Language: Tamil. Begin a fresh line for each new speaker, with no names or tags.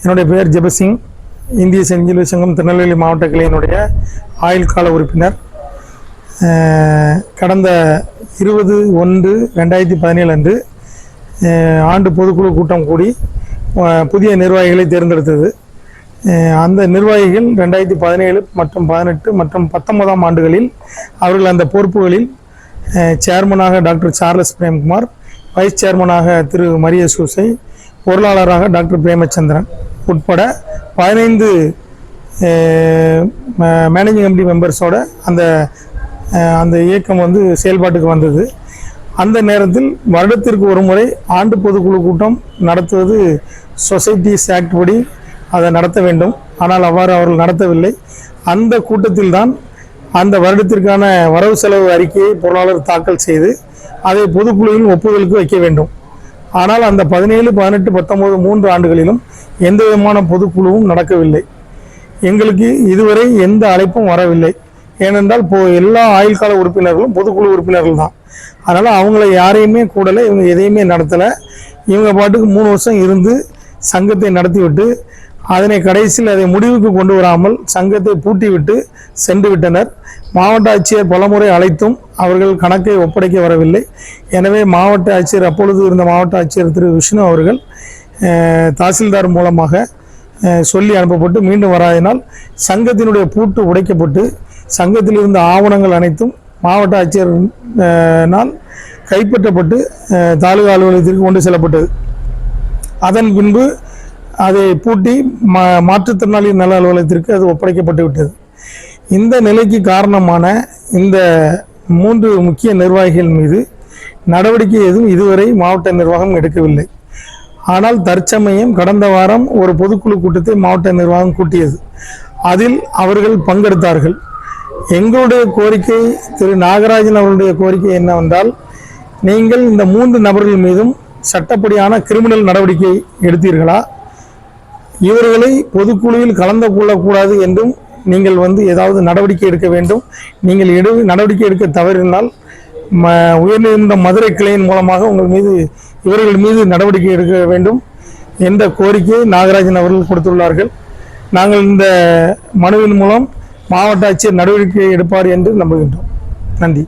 என்னுடைய பெயர் ஜெபசிங். இந்திய செஞ்சிலுவை சங்கம் திருநெல்வேலி மாவட்ட கிளையினுடைய ஆயுள் கால உறுப்பினர். கடந்த இருபது ஒன்று ரெண்டாயிரத்தி பதினேழு அன்று ஆண்டு பொதுக்குழு கூட்டம் கூடி புதிய நிர்வாகிகளை தேர்ந்தெடுத்தது. அந்த நிர்வாகிகள் ரெண்டாயிரத்தி பதினேழு மற்றும் பதினெட்டு மற்றும் பத்தொன்பதாம் ஆண்டுகளில் அவர்கள் அந்த பொறுப்புகளில் சேர்மனாக டாக்டர் சார்லஸ் பிரேம்குமார் வைஸ் சேர்மனாக திரு மரிய சூசை பொருளாளராக டாக்டர் பிரேமச்சந்திரன் உட்பட பதினைந்து மேனேஜிங் கமிட்டி மெம்பர்ஸோட அந்த அந்த இயக்கம் வந்து செயல்பாட்டுக்கு வந்தது. அந்த நேரத்தில் வருடத்திற்கு ஒரு முறை ஆண்டு பொதுக்குழு கூட்டம் நடத்துவது சொசைட்டிஸ் ஆக்ட் படி அதை நடத்த வேண்டும். ஆனால் அவ்வாறு அவர்கள் நடத்தவில்லை. அந்த கூட்டத்தில் தான் அந்த வருடத்திற்கான வரவு செலவு அறிக்கையை பொருளாளர் தாக்கல் செய்து அதை பொதுக்குழுவில் ஒப்புதலுக்கு வைக்க வேண்டும். ஆனால் அந்த பதினேழு பதினெட்டு பத்தொம்போது மூன்று ஆண்டுகளிலும் எந்த விதமான பொதுக்குழுவும் நடக்கவில்லை. எங்களுக்கு இதுவரை எந்த அழைப்பும் வரவில்லை. ஏனென்றால் இப்போ எல்லா ஆயுள் கால உறுப்பினர்களும் பொதுக்குழு உறுப்பினர்கள் தான். அதனால் அவங்கள யாரையுமே கூடலை இவங்க எதையுமே நடத்தலை. இவங்க பாட்டுக்கு மூணு வருஷம் இருந்து சங்கத்தை நடத்திவிட்டு அதனை கடைசியில் அதை முடிவுக்கு கொண்டு வராமல் சங்கத்தை பூட்டிவிட்டு சென்று விட்டனர் மாவட்ட ஆட்சியர் பலமுறை அழைத்தும் அவர்கள் கணக்கை ஒப்படைக்க வரவில்லை. எனவே மாவட்ட ஆட்சியர் அப்பொழுது இருந்த மாவட்ட ஆட்சியர் திரு. விஷ்ணு அவர்கள் தாசில்தார் மூலமாக சொல்லி அனுப்பப்பட்டு மீண்டும் வராதனால் சங்கத்தினுடைய பூட்டு உடைக்கப்பட்டு சங்கத்தில் இருந்த ஆவணங்கள் அனைத்தும் மாவட்ட ஆட்சியர் கைப்பற்றப்பட்டு தாலுகா அலுவலகத்திற்கு கொண்டு செல்லப்பட்டது. அதன் பின்பு அதை பூட்டி மா மாற்றுத்திறனாளி நல அலுவலகத்திற்கு அது ஒப்படைக்கப்பட்டு விட்டது. இந்த நிலைக்கு காரணமான இந்த மூன்று முக்கிய நிர்வாகிகள் மீது நடவடிக்கை எதுவும் இதுவரை மாவட்ட நிர்வாகம் எடுக்கவில்லை. ஆனால் தற்சமயம் கடந்த வாரம் ஒரு பொதுக்குழு கூட்டத்தை மாவட்ட நிர்வாகம் கூட்டியது. அதில் அவர்கள் பங்கெடுத்தார்கள். எங்களுடைய கோரிக்கை திரு நாகராஜன் அவர்களுடைய கோரிக்கை என்னவென்றால் நீங்கள் இந்த மூன்று நபர்கள் மீதும் சட்டப்படியான கிரிமினல் நடவடிக்கை எடுத்தீர்களா? இவர்களை பொதுக்குழுவில் கலந்து கொள்ளக்கூடாது என்றும் நீங்கள் வந்து ஏதாவது நடவடிக்கை எடுக்க வேண்டும். நீங்கள் எடு நடவடிக்கை எடுக்க தவறினால் ம உயர்நீதிமன்ற மதுரை கிளையின் மூலமாக உங்கள் மீது இவர்கள் மீது நடவடிக்கை எடுக்க வேண்டும் என்ற கோரிக்கையை நாகராஜன் அவர்கள் கொடுத்துள்ளார்கள். நாங்கள் இந்த மனுவின் மூலம் மாவட்ட ஆட்சியர் நடவடிக்கை எடுப்பார் என்று நம்புகின்றோம். நன்றி.